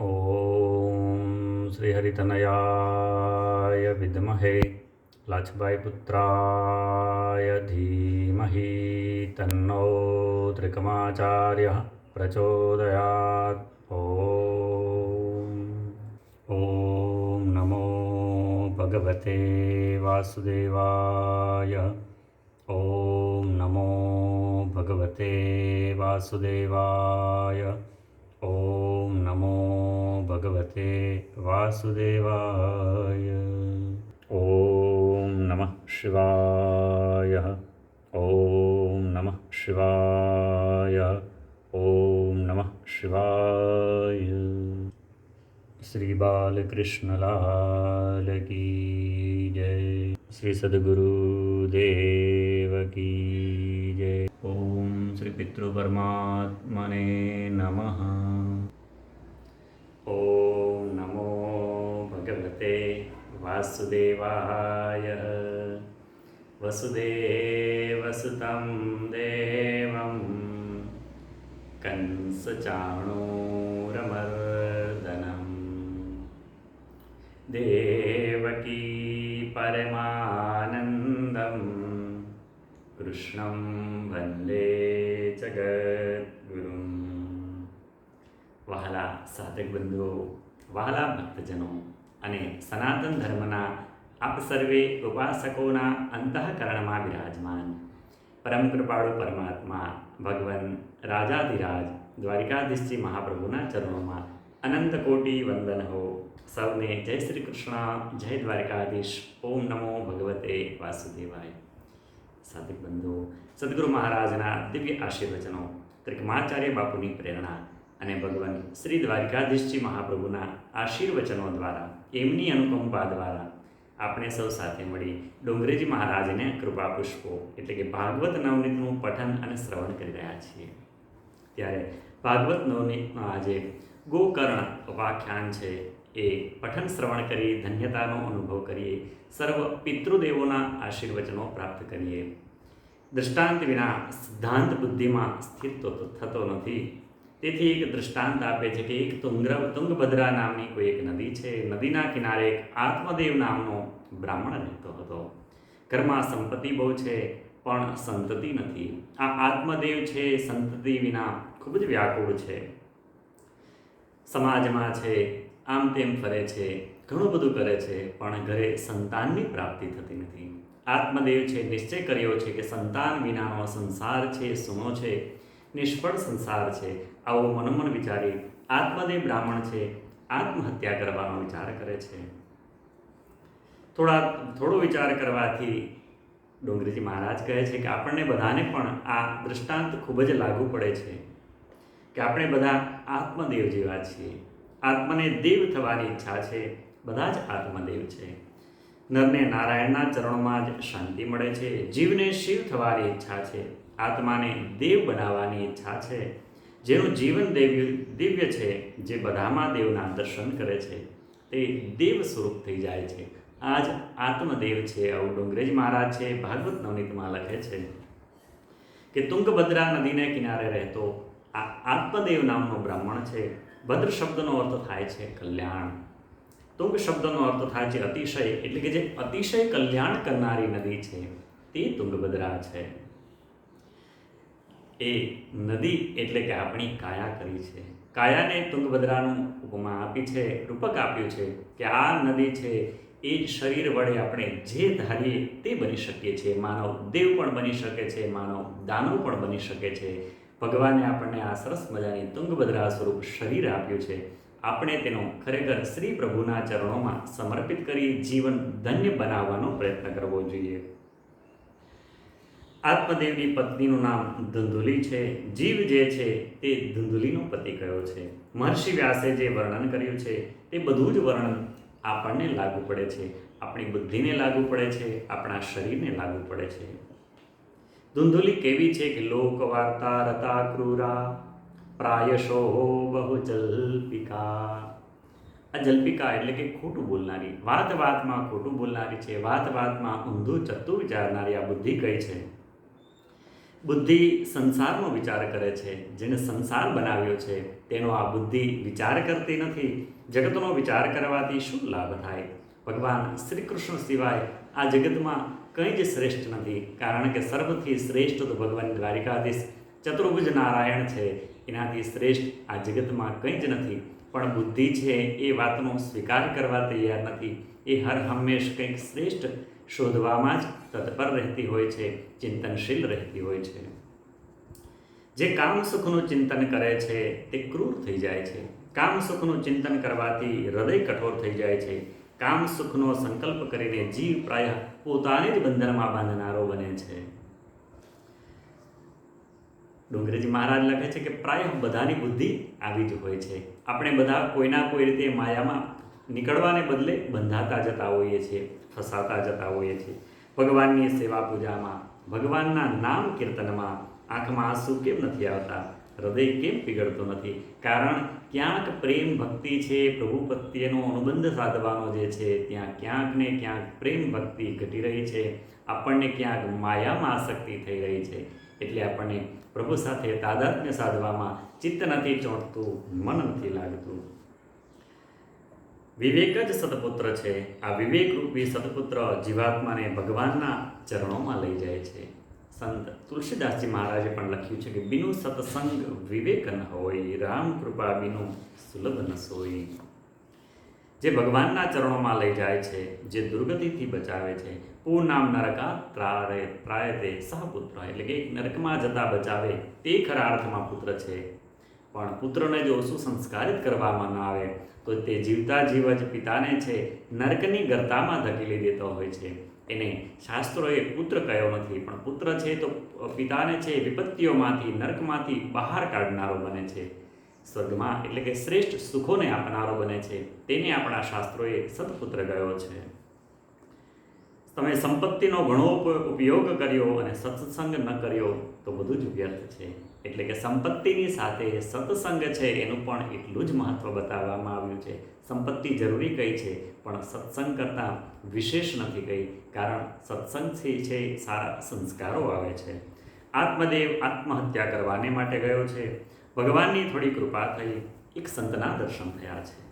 ॐ श्रीहरितनयाय विद्महे लाछबाई पुत्राय धीमहि तन्नो त्रिकमाचार्यः प्रचोदयात्। ॐ नमो भगवते वासुदेवाय। ॐ नमो भगवते वासुदेवाय ॐ नमो भगवते वासुदेवाय। ॐ नमः शिवाय। ॐ नमः शिवाय। ॐ नमः शिवाय। श्री बालकृष्णलाल की जय। श्री सद्गुरुदेव की जय ओम श्री पितृपरमात्मने नमः। ओम नमो भगवते वासुदेवाय। वसुदेवसुतं देवं कंसचाणूरमर्दनम् देवकी परमानन्दं कृष्णं वन्दे જગદગુરુમ વહાલા સાધક બંધુઓ વહાલા ભક્તજનો અને સનાતન ધર્મના આપ સર્વે ઉપાસકોના અંતઃકરણમાં બિરાજમાન પરમ કૃપાળુ પરમાત્મા ભગવાન રાજાધિરાજ દ્વારિકાધીશજી મહાપ્રભુના ચરણોમાં અનંત કોટી વંદન હો સૌને જય શ્રી કૃષ્ણ જય દ્વારિકાધીશ ઓમ નમો ભગવતે વાસુદેવાય સાધક બંધુ, સદગુરુ મહારાજના દિવ્ય આશીર્વચનો, ત્રિકમાચાર્ય બાપુની પ્રેરણા અને ભગવાન શ્રી દ્વારિકાધીશજી મહાપ્રભુના આશીર્વચનો દ્વારા, એમની અનુકંપા દ્વારા આપણે સૌ સાથે મળી ડોંગરેજી મહારાજને કૃપા પુષ્પો એટલે કે ભાગવત નવનીતનું પઠન અને શ્રવણ કરી રહ્યા છીએ. ત્યારે ભાગવત નવનીતમાં આજે ગોકર્ણ ઉપાખ્યાન છે. એ પઠન શ્રવણ કરી, ધન્યતાનો અનુભવ કરીએ, સર્વ પિતૃદેવોના આશીર્વચનો પ્રાપ્ત કરીએ. દૃષ્ટાંત વિના સિદ્ધાંત બુદ્ધિમાં સ્થિત તો થતો નથી. તેથી એક દૃષ્ટાંત આપે છે કે એક તુંગ્ર તુંગભદ્રા નામની કોઈ એક નદી છે. નદીના કિનારે એક આત્મદેવ નામનો બ્રાહ્મણ રહેતો હતો. ઘરમાં સંપત્તિ બહુ છે, પણ સંતતિ નથી. આ આત્મદેવ છે, સંતતિ વિના ખૂબ જ વ્યાકુળ છે. સમાજમાં છે આમ તેમ ફરે છે, ઘણું બધું કરે છે, પણ ઘરે સંતાનની પ્રાપ્તિ થતી નથી. આત્મદેવ છે, નિશ્ચય કર્યો છે કે સંતાન વિનાનો સંસાર છે સૂનો છે, નિષ્ફળ સંસાર છે. આવો મનોમન વિચારી આત્મદેવ બ્રાહ્મણ છે, આત્મહત્યા કરવાનો વિચાર કરે છે. થોડા, થોડો વિચાર કરવાથી ડોંગરીજી મહારાજ કહે છે કે આપણને બધાને પણ આ દૃષ્ટાંત ખૂબ જ લાગુ પડે છે કે આપણે બધા આત્મદેવ જેવા છીએ. આત્મને દેવ થવાની ઈચ્છા છે. બધા જ આત્મદેવ છે. નરને નારાયણના ચરણોમાં જ શાંતિ મળે છે. જીવને શિવ થવાની ઈચ્છા છે. આત્માને દેવ બનાવવાની ઈચ્છા છે. જેનું જીવન દેવ દિવ્ય છે, જે બધામાં દેવના દર્શન કરે છે. તે દેવ સ્વરૂપ થઈ જાય છે. આ જ આત્મદેવ છે. આવું ડુંગરેજ મહારાજ છે. ભાગવત નવનીતમાં લખે છે કે તુંગભદ્રા નદીને કિનારે રહેતો આ આત્મદેવ નામનો બ્રાહ્મણ છે. ભદ્ર શબ્દનો અર્થ થાય છે કલ્યાણ. તુંગ શબ્દનો અર્થ થાય છે અતિશય, એટલે કે જે અતિશય કલ્યાણ કરનારી નદી છે, તે તુંગભદ્રા છે. એ નદી એટલે કે આપણી કાયા કરી છે. કાયાને તુંગભદ્રાનું ઉપમા આપી છે, રૂપક આપ્યું છે કે આ નદી છે, એ જ શરીર વડે આપણે જે ધારીએ તે બની શકીએ છીએ. માનવ દેવ પણ બની શકે છે, માનવ દાનવ પણ બની શકે છે. ભગવાને આપણને આ સરસ મજાની તુંગભદ્રા સ્વરૂપ શરીર આપ્યું છે. આપણે તેનો ખરેખર શ્રી પ્રભુના ચરણોમાં સમર્પિત કરી જીવન ધન્ય બનાવવાનો પ્રયત્ન કરવો જોઈએ. આત્મદેવની પત્નીનું નામ ધુંધુલી છે. જીવ જે છે તે ધુંધુલીનો પતિ કયો છે. મહર્ષિ વ્યાસે જે વર્ણન કર્યું છે તે બધું જ વર્ણન આપણને લાગુ પડે છે. આપણી બુદ્ધિને લાગુ પડે છે, આપણા શરીરને લાગુ પડે છે. ધુંધુલી કેવી છે કે લોક વાર્તા રતા ક્રૂરા? પ્રાયશો બહુ જલ્પિકા. આ જલ્પિકા એટલે કે ખોટું બોલનારી. વાત વાતમાં ખોટું બોલનારી છે. વાત વાતમાં ઊંધું ચતુર વિચારનારી આ બુદ્ધિ કઈ છે? બુદ્ધિ સંસારનો વિચાર કરે છે. જેને સંસાર બનાવ્યો છે, તેનો આ બુદ્ધિ વિચાર કરતી નથી. જગતનો વિચાર કરવાથી શું લાભ થાય? ભગવાન શ્રી કૃષ્ણ સિવાય આ જગતમાં કંઈ જ શ્રેષ્ઠ નથી? કારણ કે સર્વથી શ્રેષ્ઠ તો ભગવાન દ્વારિકાધીશ ચતુર્ભુજ નારાયણ છે. એનાથી શ્રેષ્ઠ આ જગતમાં કંઈ જ નથી. પણ બુદ્ધિ છે એ વાતનો સ્વીકાર કરવા તૈયાર નથી. એ હર હંમેશ કંઈક શ્રેષ્ઠ શોધવામાં જ તત્પર રહેતી હોય છે, ચિંતનશીલ રહેતી હોય છે. જે કામ સુખનું ચિંતન કરે છે, તે ક્રૂર થઈ જાય છે. કામ સુખનું ચિંતન કરવાથી હૃદય કઠોર થઈ જાય છે. કામ સુખનો સંકલ્પ કરીને જીવ પ્રાય પોતાને જ બંધનમાં બાંધનારો બને છે. ડુંગરેજી મહારાજ લખે છે કે પ્રાય બધાની બુદ્ધિ આવી જ હોય છે. આપણે બધા કોઈના કોઈ રીતે માયામાં નીકળવાને બદલે બંધાતા જતા હોઈએ છીએ ફસાતા જતા હોઈએ છીએ. ભગવાનની સેવા પૂજામાં, ભગવાનના નામ કીર્તનમાં આંખમાં આંસુ કેમ નથી આવતા? હૃદય કેમ પીગળતું નથી? કારણ ક્યાંક પ્રેમ ભક્તિ છે પ્રભુ પ્રત્યેનો અનુબંધ સાધવાનો જે છે, ત્યાં ક્યાંક ને ક્યાંક પ્રેમ ભક્તિ ઘટી રહી છે. આપણને ક્યાંક માયામાં આસક્તિ થઈ રહી છે. એટલે આપણને પ્રભુ સાથે તાદાત્મ્ય સાધવામાં ચિત્ત નથી ચોંટતું, મન નથી લાગતું. વિવેક જ સતપુત્ર છે. આ વિવેકરૂપી સતપુત્ર જીવાત્માને ભગવાનના ચરણોમાં લઈ જાય છે. સંત તુલસીદાસજી મહારાજે પણ લખ્યું છે કે બિનુ સત્સંગ વિવેક ન હોય, રામ કૃપા બિનુ સુલભ ન સોય જે ભગવાનના ચરણોમાં લઈ જાય છે, જે દુર્ગતિથી બચાવે છે પૂ નામ નરકા ત્રારે ત્રાયતે સહપુત્ર એટલે કે એક નરકમાં જતા બચાવે તે ખરા અર્થમાં પુત્ર છે. પણ પુત્રને જો સુસંસ્કારિત કરવામાં ન આવે, તો તે જીવતા જીવ જ પિતાને છે, નરકની ગરતામાં ધકેલી દેતો હોય છે. એને શાસ્ત્રોએ પુત્ર કહ્યો નથી, પણ પુત્ર છે તો પિતાને છે વિપત્તિઓમાંથી, નર્કમાંથી બહાર કાઢનારો બને છે. સ્વર્ગમાં એટલે કે શ્રેષ્ઠ સુખોને આપનારો બને છે. તેને આપણા શાસ્ત્રોએ સતપુત્ર ગયો છે. તમે સંપત્તિનો ઘણો ઉપયોગ કર્યો અને સત્સંગ ન કર્યો તો બધું જ વ્યર્થ છે. એટલે કે સંપત્તિની સાથે સત્સંગ છે, એનું પણ એટલું જ મહત્વ બતાવવામાં આવ્યું છે. સંપત્તિ જરૂરી કઈ છે, પણ સત્સંગ કરતાં વિશેષ નથી કઈ, કારણ સત્સંગથી છે, સારા સંસ્કારો આવે છે. આત્મદેવ આત્મહત્યા કરવાને માટે ગયો છે. ભગવાનની થોડી કૃપા થઈ, એક સંતના દર્શન થયા છે.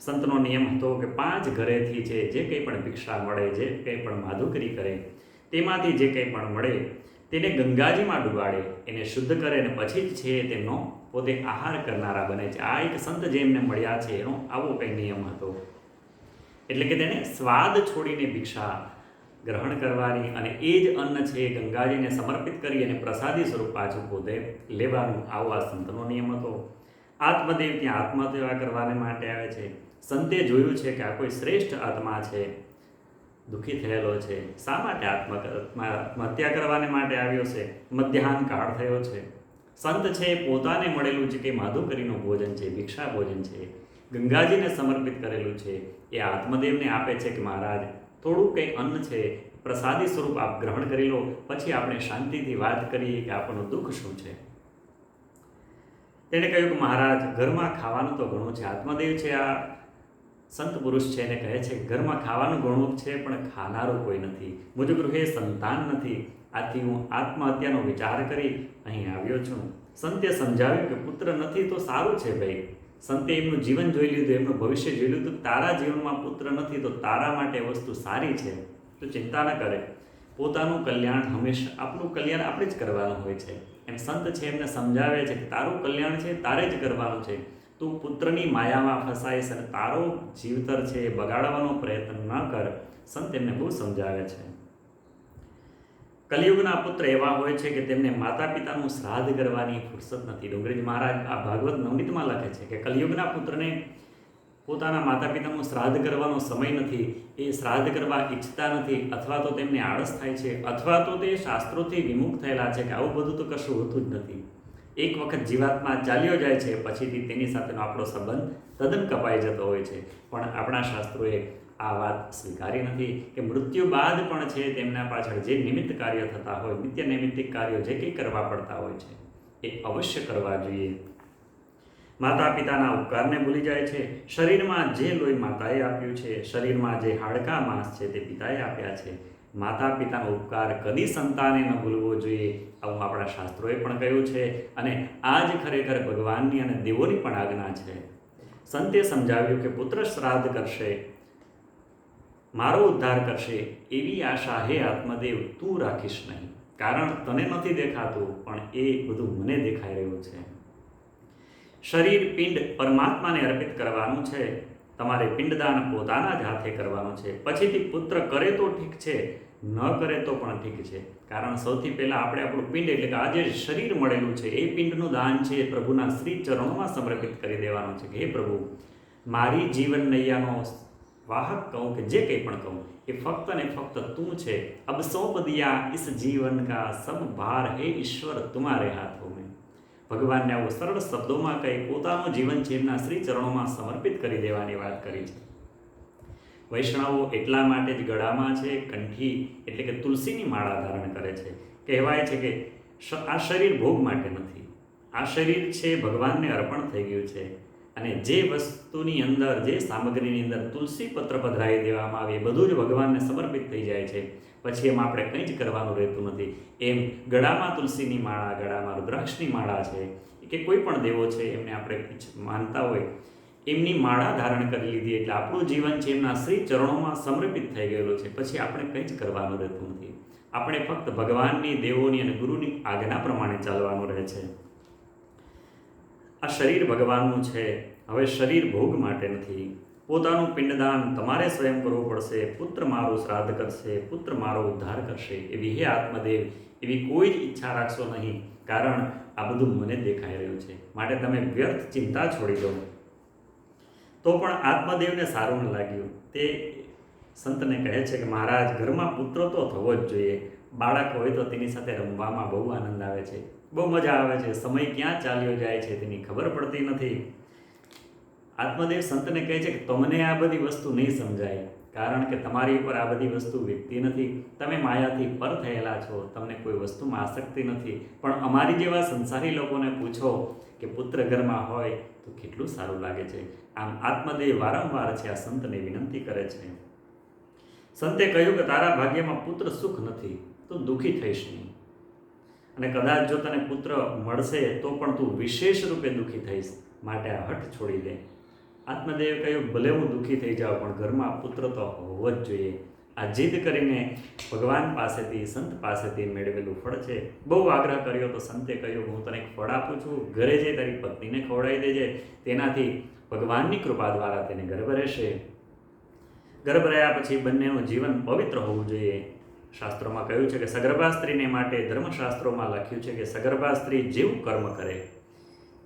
સંતનો નિયમ હતો કે પાંચ ઘરેથી છે જે કંઈ પણ ભિક્ષા મળે, જે કંઈ પણ માધુકરી કરે, તેમાંથી જે કંઈ પણ મળે તેને ગંગાજીમાં ડુબાડે, એને શુદ્ધ કરે અને પછી જ છે તેમનો પોતે આહાર કરનારા બને છે. આ એક સંત જે એમને મળ્યા છે, એનો આવો કંઈ નિયમ હતો. એટલે કે તેણે સ્વાદ છોડીને ભિક્ષા ગ્રહણ કરવાની અને એ જ અન્ન છે એ ગંગાજીને સમર્પિત કરી અને પ્રસાદી સ્વરૂપ પાછું પોતે લેવાનું આવો આ સંતનો નિયમ હતો. આત્મદેવ ત્યાં આત્મહત્યા કરવાને માટે આવે છે. સંતે જોયું છે કે આ કોઈ શ્રેષ્ઠ આત્મા છે. દુઃખી થયેલો છે. શા માટે આત્મ આત્મહત્યા કરવાને માટે આવ્યો છે? મધ્યાહન કાળ થયો છે. સંત છે પોતાને મળેલું છે કે માધુકરીનું ભોજન છે, ભિક્ષા ભોજન છે, ગંગાજીને સમર્પિત કરેલું છે. એ આત્મદેવને આપે છે કે મહારાજ, થોડું કંઈ અન્ન છે, પ્રસાદી સ્વરૂપ આપ ગ્રહણ કરી લો, પછી આપણે શાંતિથી વાત કરીએ કે આપણું દુઃખ શું છે. તેણે કહ્યું કે મહારાજ, ઘરમાં ખાવાનું તો ઘણું છે. આત્મદેવ છે આ સંત પુરુષ છે એને કહે છે, ઘરમાં ખાવાનું ઘણું છે, પણ ખાનારું કોઈ નથી. મુજ ગૃહે સંતાન નથી. આથી હું આત્મહત્યાનો વિચાર કરી અહીં આવ્યો છું. સંતે સમજાવ્યું કે પુત્ર નથી તો સારું છે ભાઈ. સંતે એમનું જીવન જોઈ લીધું, એમનું ભવિષ્ય જોઈ લીધું. તારા જીવનમાં પુત્ર નથી તો તારા માટે વસ્તુ સારી છે. તો ચિંતા ન કરે. પોતાનું કલ્યાણ હંમેશા, આપણું કલ્યાણ આપણે જ કરવાનું હોય છે. એમ સંત છે એમને સમજાવે છે કે તારું કલ્યાણ છે, તારે જ કરવાનું છે. તું પુત્રની માયામાં ફસાઈશ અને તારો જીવતર છે એ બગાડવાનો પ્રયત્ન ન કર. સંત એમને બહુ સમજાવે છે. કલિયુગના પુત્ર એવા હોય છે કે તેમને માતા પિતાનું શ્રાદ્ધ કરવાની ફુરસત નથી. ડુંગરીજી મહારાજ આ ભાગવત નવનીતમાં લખે છે કે કલિયુગના પુત્રને પોતાના માતા પિતાનું શ્રાદ્ધ કરવાનો સમય નથી. એ શ્રાદ્ધ કરવા ઈચ્છતા નથી. અથવા તો તેમને આળસ થાય છે. અથવા તો તે શાસ્ત્રોથી વિમુખ થયેલા છે કે આવું બધું તો કશું હોતું જ નથી. એક વખત જીવાતમાં ચાલ્યો જાય છે, પછીથી તેની સાથેનો આપણો સંબંધ તદ્દન કપાઈ જતો હોય છે. પણ આપણા શાસ્ત્રોએ આ વાત સ્વીકારી નથી કે મૃત્યુ બાદ પણ છે તેમના પાછળ જે નિમિત્ત કાર્ય થતા હોય, નિત્ય નૈમિત્તિક કાર્યો જે કંઈ કરવા પડતા હોય છે, એ અવશ્ય કરવા જોઈએ. માતા પિતાના ઉપકારને ભૂલી જાય છે. શરીરમાં જે લોહી માતાએ આપ્યું છે, શરીરમાં જે હાડકા માંસ છે તે પિતાએ આપ્યા છે. માતા પિતાનો ઉપકાર કદી સંતાને ન ભૂલવો જોઈએ, આવું આપણા શાસ્ત્રોએ પણ કહ્યું છે અને આ જ ખરેખર ભગવાનની અને દેવોની પણ આજ્ઞા છે. સંતે સમજાવ્યું કે પુત્ર શ્રાદ્ધ કરશે, મારો ઉદ્ધાર કરશે, એવી આશા હે આત્મદેવ, તું રાખીશ નહીં. કારણ તને નથી દેખાતું, પણ એ બધું મને દેખાઈ રહ્યું છે. શરીર, પિંડ પરમાત્માને અર્પિત કરવાનું છે. તમારે પિંડદાન પોતાના જ હાથે કરવાનું છે. પછીથી પુત્ર કરે તો ઠીક છે, ન કરે તો પણ ઠીક છે. કારણ સૌથી પહેલાં આપણે આપણું પિંડ, એટલે કે આજે શરીર મળેલું છે, એ પિંડનું દાન છે, એ પ્રભુના શ્રી ચરણોમાં સમર્પિત કરી દેવાનું છે કે, હે પ્રભુ, મારી જીવન નૈયાનો વાહક કહું કે જે કંઈ પણ કહું, એ ફક્ત ને ફક્ત તું છે. અબ સોંપ દિયા, ઇસ જીવન કા સબ ભાર હે ઈશ્વર, તુમારે હાથો મેં. ભગવાનને આવું સરળ શબ્દોમાં કહી પોતાનું જીવન જેમના શ્રી ચરણોમાં સમર્પિત કરી દેવાની વાત કરી છે. વૈષ્ણવો એટલા માટે જ ગળામાં છે, કંઠી એટલે કે તુલસીની માળા ધારણ કરે છે. કહેવાય છે કે આ શરીર ભોગ માટે નથી. આ શરીર છે ભગવાનને અર્પણ થઈ ગયું છે અને જે વસ્તુની અંદર, જે સામગ્રીની અંદર તુલસી પત્ર પધરાવી દેવામાં આવે, એ બધું જ ભગવાનને સમર્પિત થઈ જાય છે. પછી એમાં આપણે કંઈ જ કરવાનું રહેતું નથી. એમ ગળામાં તુલસીની માળા, ગળામાં રુદ્રાક્ષની માળા છે, કે કોઈ પણ દેવો છે, એમને આપણે માનતા હોય, એમની માળા ધારણ કરી લીધી એટલે આપણું જીવન છે એમના શ્રી ચરણોમાં સમર્પિત થઈ ગયેલું છે. પછી આપણે કંઈ જ કરવાનું રહેતું નથી. આપણે ફક્ત ભગવાનની, દેવોની અને ગુરુની આજ્ઞા પ્રમાણે ચાલવાનું રહે છે. આ શરીર ભગવાનનું છે. હવે શરીર ભોગ માટે નથી. પોતાનું પિંડદાન તમારે સ્વયં કરવું પડશે. પુત્ર મારો શ્રાદ્ધ કરશે, પુત્ર મારો ઉદ્ધાર કરશે. એવી હે આત્મદેવ, એવી કોઈ જ ઈચ્છા રાખશો નહીં. કારણ આ બધું મને દેખાઈ રહ્યું છે. માટે તમે વ્યર્થ ચિંતા છોડી દો. તો પણ આત્મદેવને સારું ન લાગ્યું. તે સંતને કહે છે કે, મહારાજ, ઘરમાં પુત્ર તો થવો જ જોઈએ. બાળક હોય તો તેની સાથે રમવામાં બહુ આનંદ આવે છે. બહુ મજા આવે છે. સમય ક્યાં ચાલ્યો જાય છે તેની ખબર પડતી નથી. આત્મદેવ સંતને કહે છે કે તમને આ બધી વસ્તુ નહીં સમજાય, કારણ કે તમારી ઉપર આ બધી વસ્તુ વીતતી નથી. તમે માયાથી પર થયેલા છો, તમને કોઈ વસ્તુમાં આસક્તિ નથી. પણ અમારી જેવા સંસારી લોકોને પૂછો કે પુત્ર ઘરમાં હોય તો કેટલું સારું લાગે છે. આમ આત્મદેવ વારંવાર છે આ સંતને વિનંતી કરે છે. સંતે કહ્યું કે તારા ભાગ્યમાં પુત્ર સુખ નથી, તો દુઃખી થઈશ નહીં. અને કદાચ જો તને પુત્ર મળશે તો પણ તું વિશેષ રૂપે દુઃખી થઈશ. માટે આ હઠ છોડી દે. આત્મદેવે કહ્યું, ભલે હું દુઃખી થઈ જાઉં, પણ ઘરમાં પુત્ર તો હોવો જ જોઈએ. આ જીદ કરીને ભગવાન પાસેથી, સંત પાસેથી મેળવેલું ફળ છે. બહુ આગ્રહ કર્યો તો સંતે કહ્યું, હું તને એક ફળ આપું છું. ઘરે જઈ તારી પત્નીને ખવડાવી દેજે. તેનાથી ભગવાનની કૃપા દ્વારા તેને ગર્ભ રહેશે. ગર્ભ રહ્યા પછી બંનેનું જીવન પવિત્ર હોવું જોઈએ. શાસ્ત્રોમાં કહ્યું છે કે સગર્ભા સ્ત્રીને માટે ધર્મશાસ્ત્રોમાં લખ્યું છે કે સગર્ભા સ્ત્રી જેવું કર્મ કરે.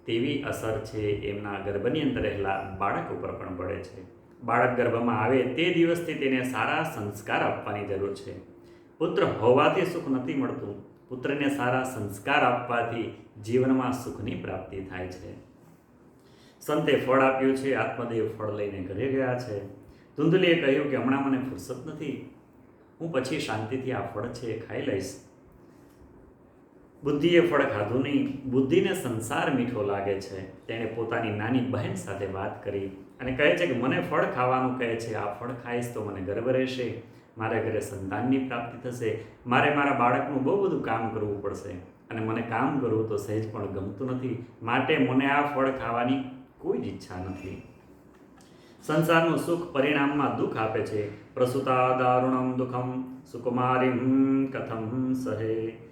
તેવી અસર છે એમના ગર્ભની અંદર રહેલા બાળક ઉપર પણ પડે છે. બાળક ગર્ભમાં આવે તે દિવસથી તેને સારા સંસ્કાર આપવાની જરૂર છે. પુત્ર હોવાથી સુખ નથી મળતું. પુત્રને સારા સંસ્કાર આપવાથી જીવનમાં સુખની પ્રાપ્તિ થાય છે. સંતે ફળ આપ્યું છે, આત્મદેવ ફળ લઈને ઘરે ગયા છે. ધુંધલીએ કહ્યું કે હમણાં મને ફુરસત નથી. હું પછી શાંતિથી આ ફળ છે ખાઈ લઈશ. બુદ્ધિએ ફળ ખાધું નહીં. બુદ્ધિને સંસાર મીઠો લાગે છે. તેણે પોતાની નાની બહેન સાથે વાત કરી અને કહે છે કે, મને ફળ ખાવાનું કહે છે. આ ફળ ખાઈશ તો મને ગર્વ રહેશે. મારા ઘરે સંતાનની પ્રાપ્તિ થશે. મારે મારા બાળકનું બહુ બધું કામ કરવું પડશે. અને મને કામ કરવું તો સહેજ પણ ગમતું નથી. માટે મને આ ફળ ખાવાની કોઈ જ ઈચ્છા નથી. સંસારનું સુખ પરિણામમાં દુઃખ આપે છે. પ્રસુતા દારૂણમ દુઃખમ સુકુમારીમ કથમ સહે.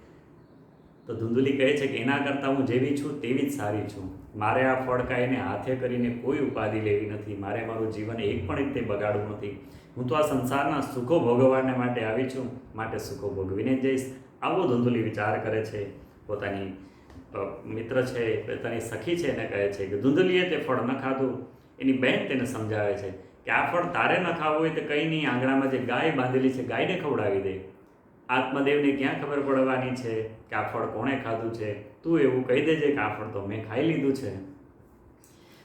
તો ધુંધુલી કહે છે કે એના કરતાં હું જેવી છું તેવી જ સારી છું. મારે આ ફળ એને હાથે કરીને કોઈ ઉપાધિ લેવી નથી. મારે મારું જીવન એક પણ રીતે બગાડવું નથી. હું તો આ સંસારના સુખો ભોગવવાને માટે આવી છું, માટે સુખો ભોગવીને જઈશ. આવો ધુંધુલી વિચાર કરે છે. પોતાની મિત્ર છે, પોતાની સખી છે એને કહે છે કે ધુંધુલીએ તે ફળ ન ખાધું. એની બહેન તેને સમજાવે છે કે આ ફળ તારે ન ખાવું હોય તો કંઈ નહીં. આંગણામાં જે ગાય બાંધેલી છે ગાયને ખવડાવી દે. આત્મદેવને ક્યાં ખબર પડવાની છે કે આ ફળ કોણે ખાધું છે? તું એવું કહી દેજે કે આ ફળ તો મેં ખાઈ લીધું છે.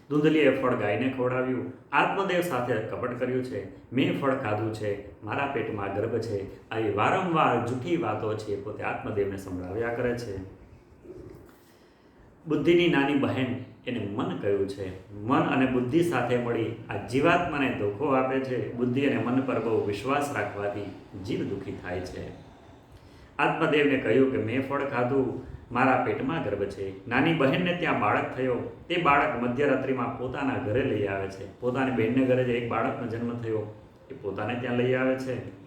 દૂધલીએ ફળ ગાયને ખવડાવ્યું. આત્મદેવ સાથે કપટ કર્યું છે. મેં ફળ ખાધું છે. મારા પેટમાં ગર્ભ છે. આવી વારંવાર જૂઠી વાતો છે. પોતે આત્મદેવને સંભળાવ્યા કરે છે. બુદ્ધિની નાની બહેન એને મન કહ્યું છે. મન અને બુદ્ધિ સાથે મળી આ જીવાત્માને ધોખો આપે છે. બુદ્ધિ અને મન પર બહુ વિશ્વાસ રાખવાથી જીવ દુઃખી થાય છે. આત્મદેવને કહ્યું કે મેં ફળ ખાધું, મારા પેટમાં ગર્ભ છે. નાની બહેનને ત્યાં બાળક થયો. તે બાળક મધ્યરાત્રિમાં પોતાના ઘરે લઈ આવે છે. પોતાની બહેનને ઘરે જે એક બાળકનો જન્મ થયો. એ પોતાને ત્યાં લઈ આવે છે.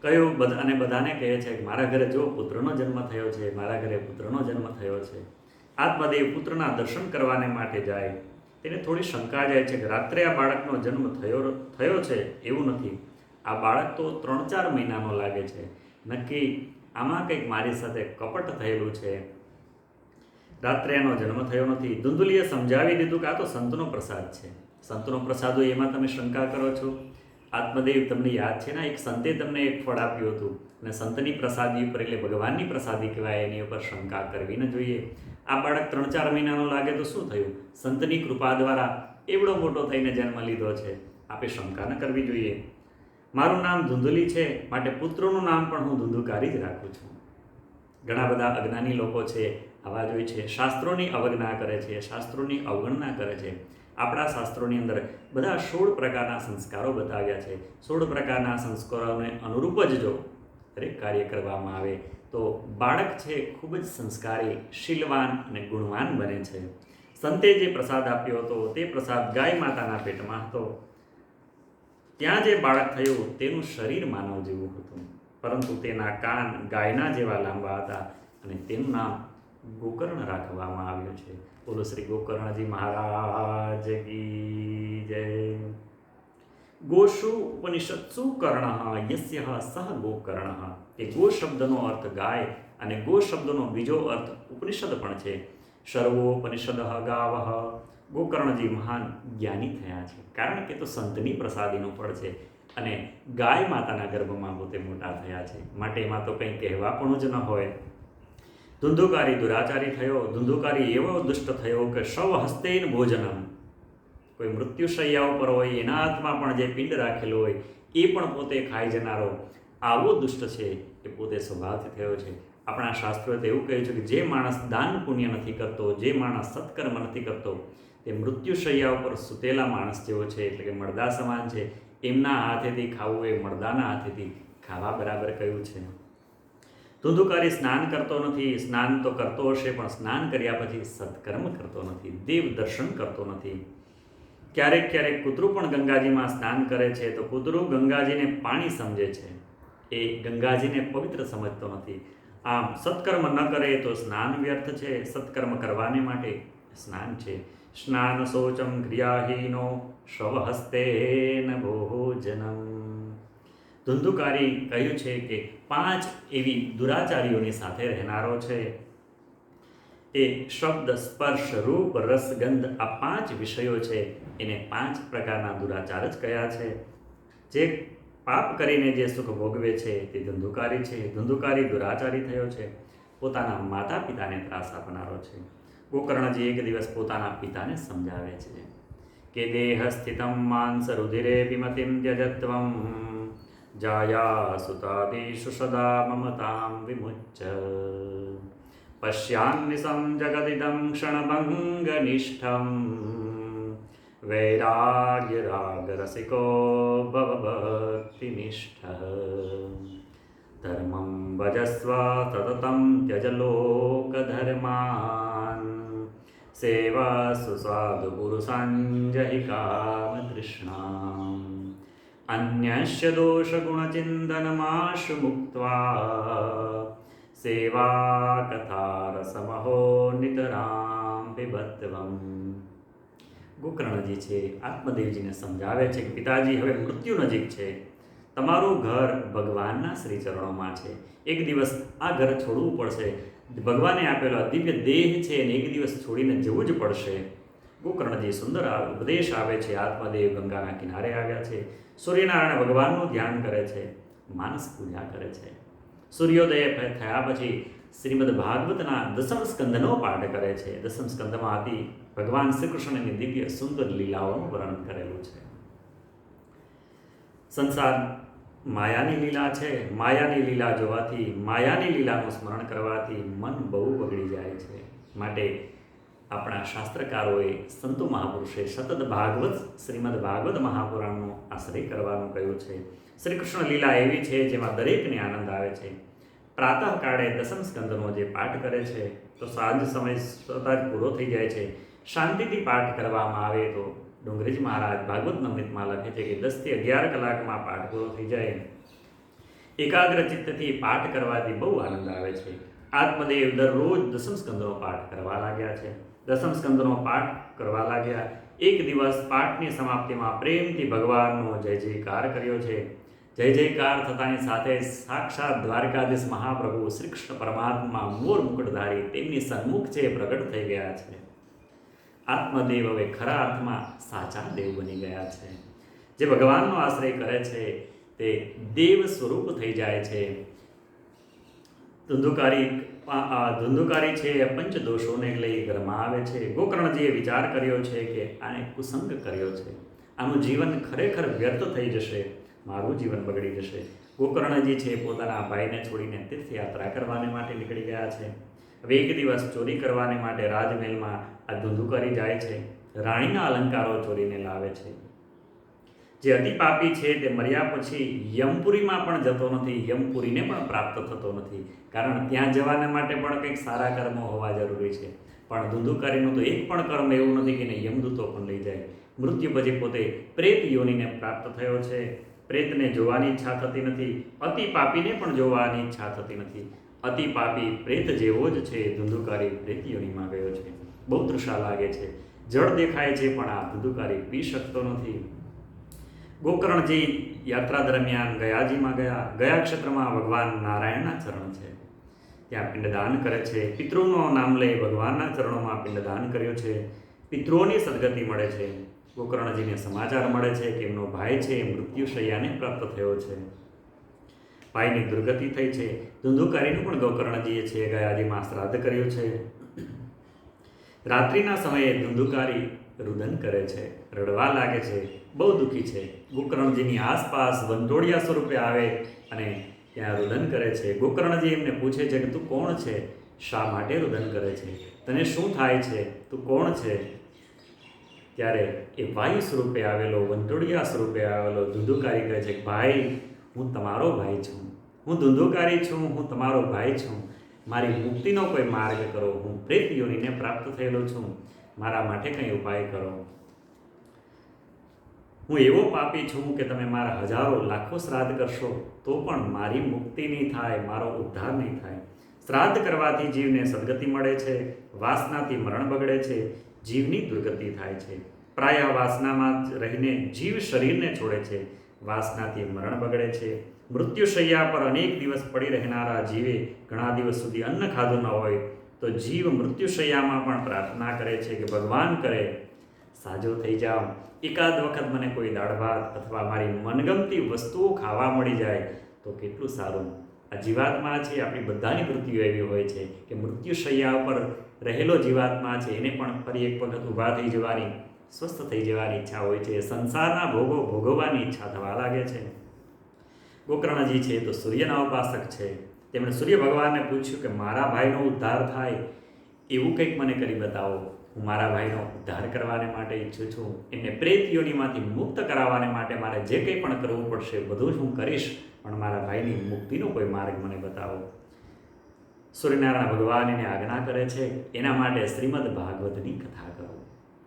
કયો બધા અને બધાને કહે છે કે, મારા ઘરે જો પુત્રનો જન્મ થયો છે, મારા ઘરે પુત્રનો જન્મ થયો છે. આત્મદેવ પુત્રના દર્શન કરવાને માટે જાય. તેને થોડી શંકા જાય છે કે, રાત્રે આ બાળકનો જન્મ થયો થયો છે? એવું નથી. આ બાળક તો ત્રણ ચાર મહિનાનો લાગે છે. નક્કી આમાં કંઈક મારી સાથે કપટ થયેલું છે? રાત્રે એનો જન્મ થયો નથી. ધુંધુલીએ સમજાવી દીધું કે આ તો સંતનો પ્રસાદ છે. સંતનો પ્રસાદ હોય એમાં તમે શંકા કરો છો? આત્મદેવ તમને યાદ છે ને? એક સંતે તમને એક ફળ આપ્યું હતું અને સંતની પ્રસાદી ઉપર એટલે ભગવાનની પ્રસાદી કહેવાય, એની ઉપર શંકા કરવી ન જોઈએ. આ બાળક ત્રણ ચાર મહિનાનો લાગે તો શું થયું? સંતની કૃપા દ્વારા એવડો મોટો થઈને જન્મ લીધો છે. આપે શંકા ન કરવી જોઈએ. મારું નામ ધુંધુલી છે, માટે પુત્રોનું નામ પણ હું ધુંધુકારી જ રાખું છું. ઘણા બધા અજ્ઞાની લોકો છે આવા જ હોય છે, શાસ્ત્રોની અવગણના કરે છે, શાસ્ત્રોની અવગણના કરે છે. આપણા શાસ્ત્રોની અંદર બધા સોળ પ્રકારના સંસ્કારો બતાવ્યા છે. સોળ પ્રકારના સંસ્કારોને અનુરૂપ જ જો દરેક કાર્ય કરવામાં આવે, તો બાળક છે, ખૂબ જ સંસ્કારી, શીલવાન અને ગુણવાન બને છે. સંતે જે પ્રસાદ આપ્યો હતો, તે પ્રસાદ ગાય માતાના પેટમાં હતો. ત્યાં જે બાળક થયું, તેનું શરીર માનવ જેવું હતું. પરંતુ તેના કાન ગાયના જેવા લાંબા હતા અને તેનું નામ ગોકર્ણ રાખવામાં આવ્યું છે. બોલો શ્રી ગોકર્ણજી મહારાજ કી જય. ગોશુ ઉપનિષત્સુ કર્ણ? યસ્ય સહ ગોકર્ણ. એ ગો શબ્દનો અર્થ ગાય અને ગો શબ્દનો બીજો અર્થ ઉપનિષદ પણ છે. સર્વોપનિષદ ગાવહ ગોકર્ણજી મહાન જ્ઞાની થયા છે. કારણ કે તો સંતની પ્રસાદીનું ફળ છે અને ગાય માતાના ગર્ભમાં પોતે મોટા થયા છે. માટે એમાં તો કંઈ કહેવા પણ જ ન હોય. ધુંધુકારી દુરાચારી થયો, ધુંધુકારી એવો દુષ્ટ થયો કે સૌ હસ્તેન ભોજનમ. કોઈ મૃત્યુશૈયા ઉપર હોય, એના હાથમાં પણ જે પિંડ રાખેલું હોય, એ પણ પોતે ખાઈ જનારો આવો દુષ્ટ છે એ પોતે સ્વભાવથી થયો છે. આપણા શાસ્ત્રોએ એવું કહ્યું છે કે જે માણસ દાન પુણ્ય નથી કરતો, જે માણસ સત્કર્મ નથી કરતો તે મૃત્યુશૈયા ઉપર સૂતેલા માણસ જેવો છે, એટલે કે મળદા સમાન છે, એમના હાથેથી ખાવું એ મળદાના હાથેથી ખાવા બરાબર કહ્યું છે? ધુંધુકારી સ્નાન કરતો નથી, સ્નાન તો કરતો હશે, પણ સ્નાન કર્યા પછી સત્કર્મ કરતો નથી, દેવ દર્શન કરતો નથી. ક્યારેક ક્યારેક કૂતરું પણ ગંગાજીમાં સ્નાન કરે છે, તો કૂતરું ગંગાજીને પાણી સમજે છે. એ ગંગાજીને પવિત્ર સમજતો નથી. આમ સત્કર્મ ન કરે તો સ્નાન વ્યર્થ છે સત્કર્મ કરવાને માટે સ્નાન છે. સ્નાન શૌચમ ક્રિયાહીનો સ્વહસ્તેન ભોજનમ ધુંધુકારી કહ્યું છે કે પાંચ એવી દુરાચારીઓની સાથે રહેનારો છે। એ શબ્દ સ્પર્શ રૂપ રસ આ પાંચ વિષયો છે, એને પાંચ પ્રકારના દુરાચાર જ કયા છે। જે પાપ કરીને જે સુખ ભોગવે છે, તે ધંધુકારી છે, ધંધુકારી દુરાચારી થયો છે, પોતાના માતા પિતાને ત્રાસ આપનારો છે। ગોકર્ણજી એક દિવસ પોતાના પિતાને સમજાવે છે કે દેહ સ્થિતમ માંસ રુધિરે વિમતિમ ત્યજત્વમ જાયા સુતાદિષુ સદા મમતામ વિમુચ્ચ. પશ્યાન્નિસમ જગદિદમ ક્ષણભંગનિષ્ઠમ વૈરાગ્યરાગરસિકો ભવભક્તિનિષ્ઠ. ધર્મં ભજસ્વ સતતમ ત્યજ સેવા સુસ્વાદુ પુરુષાંજહિકામતૃષ્ણા અન્યશ્ચ દોષગુણચિંતનમાશુ મુક્ત્વા સેવા કથારસમહો નિતરામ વિભત્વમ ગોકર્ણજી છે, આત્મદેવજીને સમજાવે છે કે પિતાજી હવે મૃત્યુ નજીક છે. તમારું ઘર ભગવાનના શ્રીચરણોમાં છે. એક દિવસ આ ઘર છોડવું પડશે. ભગવાને આપેલો દિવ્ય દેહ છે અને એક દિવસ છોડીને જવું જ પડશે. ગોકર્ણજી સુંદર ઉપદેશ આવે છે, આત્મદેવ ગંગાના કિનારે આવ્યા છે, સૂર્યનારાયણ ભગવાનનું ધ્યાન કરે છે, માનસ પૂજા કરે છે. સૂર્યોદય થયા પછી શ્રીમદ ભાગવતના દસમ સ્કંદનો પાઠ કરે છે. દસમ સ્કંદમાં હતી ભગવાન શ્રી કૃષ્ણની દિવ્ય સુંદર લીલાઓનું વર્ણન કરેલું છે. સંસાર માયાની લીલા છે, માયાની લીલા જોવાથી, માયાની લીલાનું સ્મરણ કરવાથી મન બહુ બગડી જાય છે. માટે આપણા શાસ્ત્રકારોએ સંતો મહાપુરુષે સતત ભાગવત, શ્રીમદ ભાગવત મહાપુરાણનો આશ્રય કરવાનું કહ્યું છે. શ્રી કૃષ્ણ લીલા એવી છે જેમાં દરેકને આનંદ આવે છે. પ્રાતઃકાળે દસમ સ્કંદનો જે પાઠ કરે છે, તો સાંજ સમય સતત પૂરો થઈ જાય છે. શાંતિથી પાઠ કરવામાં આવે તો ડુંગરીજ મહારાજ ભાગવત નમૃતમાં લખે છે કે દસથી અગિયાર કલાકમાં પાઠ પૂરો થઈ જાય. એકાગ્ર ચિત્તથી પાઠ કરવાથી બહુ આનંદ આવે છે. આત્મદેવ દરરોજ દસમ સ્કંદનો પાઠ કરવા લાગ્યા છે. દસમ સ્કંદનો પાઠ કરવા લાગ્યા. એક દિવસ પાઠની સમાપ્તિમાં પ્રેમથી ભગવાનનો જય જયકાર કર્યો છે. જય જયકાર થતાની સાથે સાક્ષાત દ્વારકાધીશ મહાપ્રભુ શ્રી કૃષ્ણ પરમાત્મા મોર મુકટધારી તેમની સન્મુખ છે પ્રગટ થઈ ગયા છે. આત્મદેવ હવે ખરા અર્થમાં સાચા દેવ બની ગયા છે. જે ભગવાનનો આશ્રય કરે છે, તે દેવ સ્વરૂપ થઈ જાય છે. ધુંધુકારી ધુંધુકારી છે એ પંચ દોષોને લઈ ઘરમાં આવે છે. ગોકર્ણજીએ વિચાર કર્યો છે કે આને કુસંગ કર્યો છે. આનું જીવન ખરેખર વ્યર્થ થઈ જશે. મારું જીવન બગડી જશે. ગોકર્ણજી છે પોતાના ભાઈને છોડીને તીર્થયાત્રા કરવાને માટે નીકળી ગયા છે. હવે એક દિવસ ચોરી કરવાને માટે રાજમહેલમાં આ ધુંધુકારી જાય છે. રાણીના અલંકારો ચોરીને લાવે છે. જે અતિ પાપી છે તે મર્યા પછી યમપુરીમાં પણ જતો નથી, યમપુરીને પણ પ્રાપ્ત થતો નથી. કારણ ત્યાં જવાના માટે પણ કંઈક સારા કર્મો હોવા જરૂરી છે. પણ ધુંધુકારીનું તો એક પણ કર્મ એવું નથી કે એને યમદૂતો પણ લઈ જાય. મૃત્યુ પછી પોતે પ્રેત યોનિને પ્રાપ્ત થયો છે. પ્રેતને જોવાની ઈચ્છા થતી નથી. અતિ પાપીને પણ જોવાની ઈચ્છા થતી નથી. અતિ પાપી પ્રેત જેવો જ છે, ધુંધુકારી પ્રેત યોનિમાં ગયો છે. બહુ તૃષા લાગે છે. જળ દેખાય છે, પણ આ ધુંધુકારી પી શકતો નથી. ગોકર્ણજી યાત્રા દરમિયાન ગયાજીમાં ગયા ગયા ક્ષેત્રમાં ભગવાન નારાયણના ચરણ છે. ત્યાં પિંડદાન કરે છે. પિતૃનો નામ લઈ ભગવાનના ચરણોમાં પિંડદાન કર્યું છે. પિતૃઓની સદગતિ મળે છે. ગોકર્ણજીને સમાચાર મળે છે કે એમનો ભાઈ છે એ મૃત્યુશૈયાને પ્રાપ્ત થયો છે. ભાઈની દુર્ગતિ થઈ છે. ધુંધુકારીનું પણ ગોકર્ણજીએ છે. ગયાજીમાં શ્રાદ્ધ કર્યું છે. રાત્રિના સમયે ધુંધુકારી રુદન કરે છે. રડવા લાગે છે. બહુ દુઃખી છે. ગોકર્ણજીની આસપાસ વંટોળિયા સ્વરૂપે આવે અને ત્યાં રુદન કરે છે. ગોકર્ણજી એમને પૂછે છે કે તું કોણ છે? શા માટે રુદન કરે છે? તને શું થાય છે? તું કોણ છે? ત્યારે એ વાયુ સ્વરૂપે આવેલો, વંટોળિયા સ્વરૂપે આવેલો ધુંધુકારી કહે છે ભાઈ હું તમારો ભાઈ છું. હું ધુંધુકારી છું, હું તમારો ભાઈ છું. મારી મુક્તિનો કોઈ માર્ગ કરો. હું પ્રેત યોનિને પ્રાપ્ત થયેલો છું. મારા માટે કંઈ ઉપાય કરો. હું એવો પાપી છું કે તમે મારા હજારો લાખો શ્રાદ્ધ કરશો, તો પણ મારી મુક્તિ નહીં થાય, મારો ઉદ્ધાર નહીં થાય. શ્રાદ્ધ કરવાથી જીવને સદગતિ મળે છે, વાસનાથી મરણ બગડે છે, જીવની દુર્ગતિ થાય છે. પ્રાય વાસનામાં જ રહીને જીવ શરીરને છોડે છે. વાસનાથી મરણ બગડે છે. મૃત્યુશૈયા પર અનેક દિવસ પડી રહેનારા જીવે ઘણા દિવસ સુધી અન્ન ખાધું ન હોય તો જીવ મૃત્યુશૈયામાં પણ પ્રાર્થના કરે છે કે ભગવાન કરે. સાજો થઈ જાઓ. એકાદ વખત મને કોઈ દાળ ભાત અથવા મારી મનગમતી વસ્તુઓ ખાવા મળી જાય તો કેટલું સારું. આ જીવાત્મા છે, આપણી બધાની મૃત્યુ એવી હોય છે કે મૃત્યુશૈયા પર રહેલો જીવાત્મા છે, એને પણ ફરી એક વખત ઊભા થઈ જવાની. સ્વસ્થ થઈ જવાની ઈચ્છા હોય છે, સંસારના ભોગો ભોગવવાની ઈચ્છા થવા લાગે છે. ગોકર્ણજી છે તો સૂર્યના ઉપાસક છે. તેમણે સૂર્ય ભગવાનને પૂછ્યું કે, મારા ભાઈનો ઉદ્ધાર થાય એવું કંઈક મને કરી બતાવો. હું મારા ભાઈનો ઉદ્ધાર કરવાને માટે ઈચ્છું છું. એમને પ્રેતીઓનીમાંથી મુક્ત કરાવવાને માટે મારે જે કંઈ પણ કરવું પડશે, બધું જ હું કરીશ, પણ મારા ભાઈની મુક્તિનો કોઈ માર્ગ મને બતાવો. સૂર્યનારાયણ ભગવાન એને આજ્ઞા કરે છે, એના માટે શ્રીમદ ભાગવતની કથા કરો.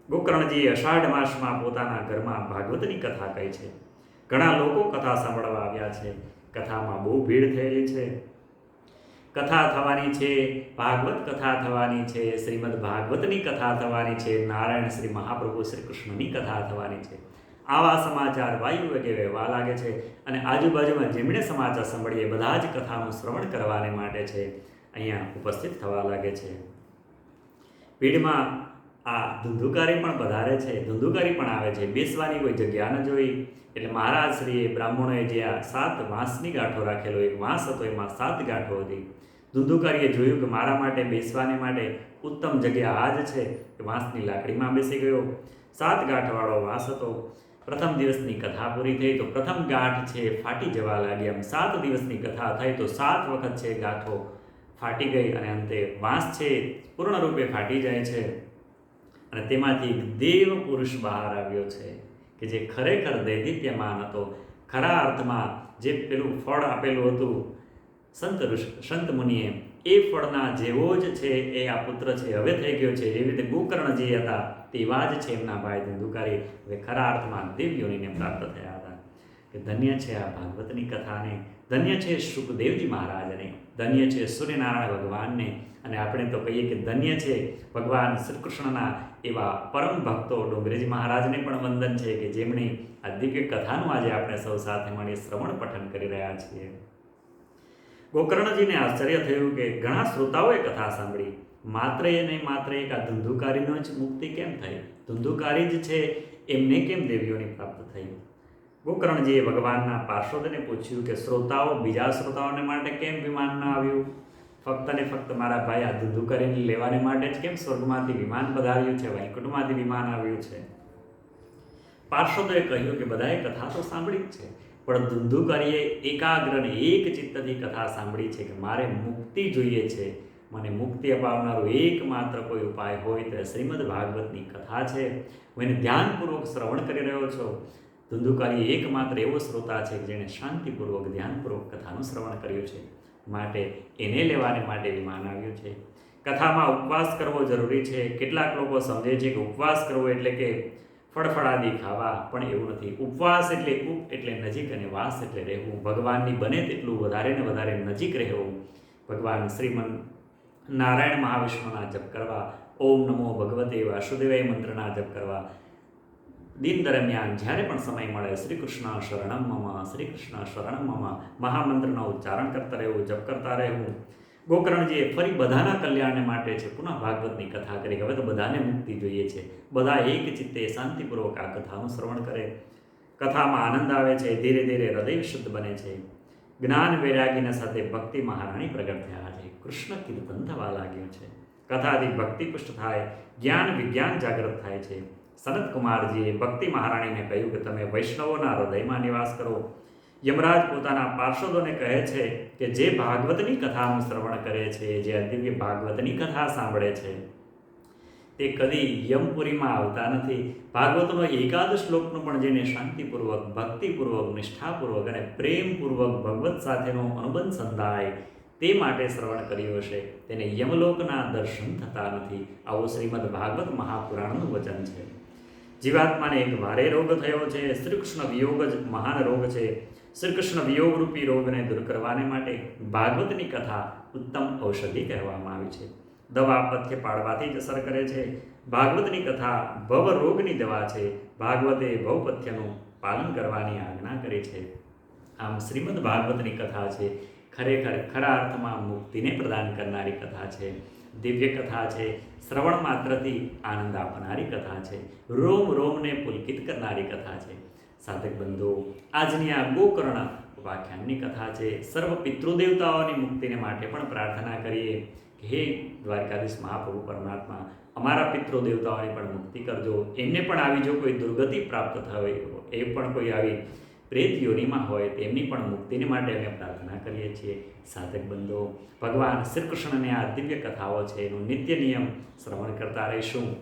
ગોકર્ણજી અષાઢ માસમાં પોતાના ઘરમાં ભાગવતની કથા કહી છે. ઘણા લોકો કથા સાંભળવા આવ્યા છે. કથામાં બહુ ભીડ થયેલી છે. કથા થવાની છે, ભાગવત કથા થવાની છે, શ્રીમદ ભાગવતની કથા થવાની છે, નારાયણ શ્રી મહાપ્રભુ શ્રી કૃષ્ણની કથા થવાની છે. આવા સમાચાર વાયુ વગેરે વહેવા લાગે છે અને આજુબાજુમાં જેમણે સમાચાર સાંભળીએ બધા જ કથાનું શ્રવણ કરવાને માટે છે. અહીંયા ઉપસ્થિત થવા લાગે છે. ભીડમાં આ ધુંધુકારી પણ વધારે છે, ધુંધુકારી પણ આવે છે. બેસવાની કોઈ જગ્યા ન જોઈ. એટલે મહારાજશ્રીએ બ્રાહ્મણોએ જે આ સાત વાંસની ગાંઠો રાખેલો, એક વાંસ હતો, એમાં સાત ગાંઠો હતી. ધુંધુકારીએ જોયું કે મારા માટે, બેસવાને માટે ઉત્તમ જગ્યા આ જ છે કે વાંસની લાકડીમાં બેસી ગયો. સાત ગાંઠવાળો વાંસ હતો. પ્રથમ દિવસની કથા પૂરી થઈ તો પ્રથમ ગાંઠ છે ફાટી જવા લાગી. એમ સાત દિવસની કથા થઈ તો સાત વખત છે ગાંઠો ફાટી ગઈ અને અંતે વાંસ છે પૂર્ણરૂપે ફાટી જાય છે. અને તેમાંથી એક દેવ પુરુષ બહાર આવ્યો છે, કે જે ખરેખર દૈદિત્યમાન હતો. ખરા અર્થમાં જે પેલું ફળ આપેલું હતું, સંત સંત મુનિએ, એ ફળના જેવો જ છે, એ આ પુત્ર છે, હવે થઈ ગયો છે, એવી રીતે ગોકર્ણ જે હતા તેવા જ છે એમના ભાઈ ધંધુકારી. હવે ખરા અર્થમાં દેવયોનીને પ્રાપ્ત થયા હતા. કે ધન્ય છે આ ભાગવતની કથાને, ધન્ય છે સુખદેવજી મહારાજને, ધન્ય છે સૂર્યનારાયણ ભગવાનને અને આપણે તો કહીએ કે ધન્ય છે ભગવાન શ્રીકૃષ્ણના એવા પરમ ભક્તો ડોંગરેજી મહારાજને પણ વંદન છે કે જેમની આ દિવ્ય કથાનું આજે આપણે સૌ સાથે મળી શ્રવણ પઠન કરી રહ્યા છીએ. ગોકર્ણજીને આશ્ચર્ય થયું કે ઘણા શ્રોતાઓએ કથા સાંભળી. માત્ર એ નહીં માત્ર એક આ ધંધુકારીનો જ મુક્તિ કેમ થઈ? ધંધુકારી જ છે, એમને કેમ દેવીઓની પ્રાપ્ત થઈ? ગોકર્ણજીએ ભગવાનના પાર્ષદને પૂછ્યું કે શ્રોતાઓ બીજા શ્રોતાઓને માટે કેમ વિમાન ન આવ્યું? ફક્ત ને ફક્ત મારા ભાઈ આ ધંધુકારીને લેવાને માટે જ કેમ સ્વર્ગમાંથી વિમાન પધાર્યું છે? વૈકુંઠમાંથી વિમાન આવ્યું છે? પાર્ષદોએ કહ્યું કે બધાએ કથા તો સાંભળી જ છે, પણ ધુંધુકારીએ એકાગ્ર ને એક ચિત્તથી કથા સાંભળી છે કે મારે મુક્તિ જોઈએ છે. મને મુક્તિ અપાવનારો એકમાત્ર કોઈ ઉપાય હોય તો શ્રીમદ ભાગવતની કથા છે. હું એને ધ્યાનપૂર્વક શ્રવણ કરી રહ્યો છું. ધુંધુકારી એકમાત્ર એવો શ્રોતા છે જેણે શાંતિપૂર્વક, ધ્યાનપૂર્વક કથાનું શ્રવણ કર્યું છે. માટે એને લેવાને માટે વિમાન આવ્યું છે. કથામાં ઉપવાસ કરવો જરૂરી છે. કેટલાક લોકો સમજે છે કે ઉપવાસ કરવો એટલે કે ફળફળાદી ખાવા, પણ એવું નથી. ઉપવાસ એટલે ઉપ એટલે નજીક અને વાસ એટલે રહેવું. ભગવાનની બને તેટલું વધારે ને વધારે નજીક રહેવું. ભગવાન શ્રીમન નારાયણ મહાવિષ્ણુના જપ કરવા, ઓમ નમો ભગવતે વાસુદેવાય મંત્રના જપ કરવા દિન દરમિયાન જ્યારે પણ સમય મળે શ્રી કૃષ્ણ શરણમ મમા શ્રી કૃષ્ણ શરણમ મમા, મહામંત્રનો ઉચ્ચારણ કરતા રહેવું, જપ કરતા રહેવું. ગોકર્ણજીએ ફરી બધાના કલ્યાણ માટે છે પુનઃ ભાગવતની કથા કરી, હવે તો બધાને મુક્તિ જોઈએ છે. બધા એક ચિત્તે શાંતિપૂર્વક આ કથાનું શ્રવણ કરે. કથામાં આનંદ આવે છે, ધીરે ધીરે હૃદય શુદ્ધ બને છે. જ્ઞાન વૈરાગીના સાથે ભક્તિ મહારાણી પ્રગટ થયા છે. કૃષ્ણ કીર્તન થવા લાગ્યું છે. કથાથી ભક્તિ પુષ્ટ થાય, જ્ઞાન વિજ્ઞાન જાગૃત થાય છે. સનત કુમારજીએ ભક્તિ મહારાણીને કહ્યું કે તમે વૈષ્ણવોના હૃદયમાં નિવાસ કરો. યમરાજ પોતાના પાર્ષદોને કહે છે કે જે ભાગવતની કથાનું શ્રવણ કરે છે, જે દિવ્ય ભાગવતની કથા સાંભળે છે. તે કદી યમપુરીમાં આવતા નથી. ભાગવતનો એકાદ શ્લોકનું પણ જેને શાંતિપૂર્વક, ભક્તિપૂર્વક, નિષ્ઠાપૂર્વક અને પ્રેમપૂર્વક ભગવત સાથેનો અનુબંધ સંધાય તે માટે શ્રવણ કર્યું હશે. તેને યમલોકના દર્શન થતા નથી. આવો શ્રીમદ ભાગવત મહાપુરાણનું વચન છે. જીવાત્માને એક ભારે રોગ થયો છે શ્રી કૃષ્ણ વિયોગ જ મહાન રોગ છે. શ્રી કૃષ્ણ વિયોગરૂપી રોગને દૂર કરવાને માટે ભાગવતની કથા ઉત્તમ ઔષધિ કહેવામાં આવી છે. દવા પથ્ય પાડવાથી જ અસર કરે છે. ભાગવતની કથા ભવ રોગની દવા છે. ભાગવતે ભવપથ્યનું પાલન કરવાની આજ્ઞા કરી છે. આમ શ્રીમદ ભાગવતની કથા છે. ખરેખર ખરા અર્થમાં મુક્તિને પ્રદાન કરનારી કથા છે. દિવ્ય કથા છે શ્રવણ માત્રથી આનંદ આપનારી કથા છે, રોમ રોમને પુલકિત કરનારી કથા છે. સાધક બંધુ, આજની આ ગોકર્ણ ઉપાખ્યાનની કથા છે. સર્વ પિતૃદેવતાઓની મુક્તિને માટે પણ પ્રાર્થના કરીએ કે હે દ્વારકાધીશ મહાપ્રભુ પરમાત્મા, અમારા પિતૃદેવતાઓની પણ મુક્તિ કરજો. એમને પણ આવી જો કોઈ દુર્ગતિ પ્રાપ્ત થાય એ પણ કોઈ આવી પ્રેત યોનિમાં હોય તેમની પણ મુક્તિને માટે અમે પ્રાર્થના કરીએ છીએ. સાધક બંધો, ભગવાન શ્રી કૃષ્ણની આ દિવ્ય કથાઓ છે, એનું નિત્ય નિયમ શ્રવણ કરતા રહીશું.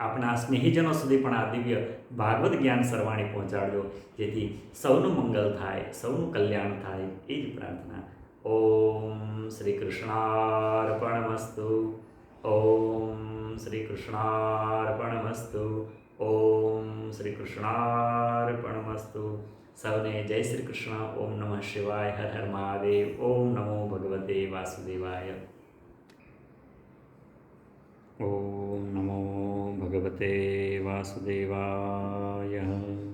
આપણા સ્નેહીજનો સુધી પણ આ દિવ્ય ભાગવત જ્ઞાન સર્વાણી પહોંચાડજો. જેથી સૌનું મંગલ થાય, સૌનું કલ્યાણ થાય, એ જ પ્રાર્થના. ઓમ શ્રી કૃષ્ણાર્પણમસ્તુ ઓમ શ્રી કૃષ્ણાર્પણમસ્તુ ઓમ શ્રી કૃષ્ણાર્પણમસ્તુ સૌને જય શ્રી કૃષ્ણ ઓમ નમઃ શિવાય હર હર મહાદેવ ઓમ નમો ભગવતે વાસુદેવાય ઓમ નમો ભગવતે વાસુદેવાય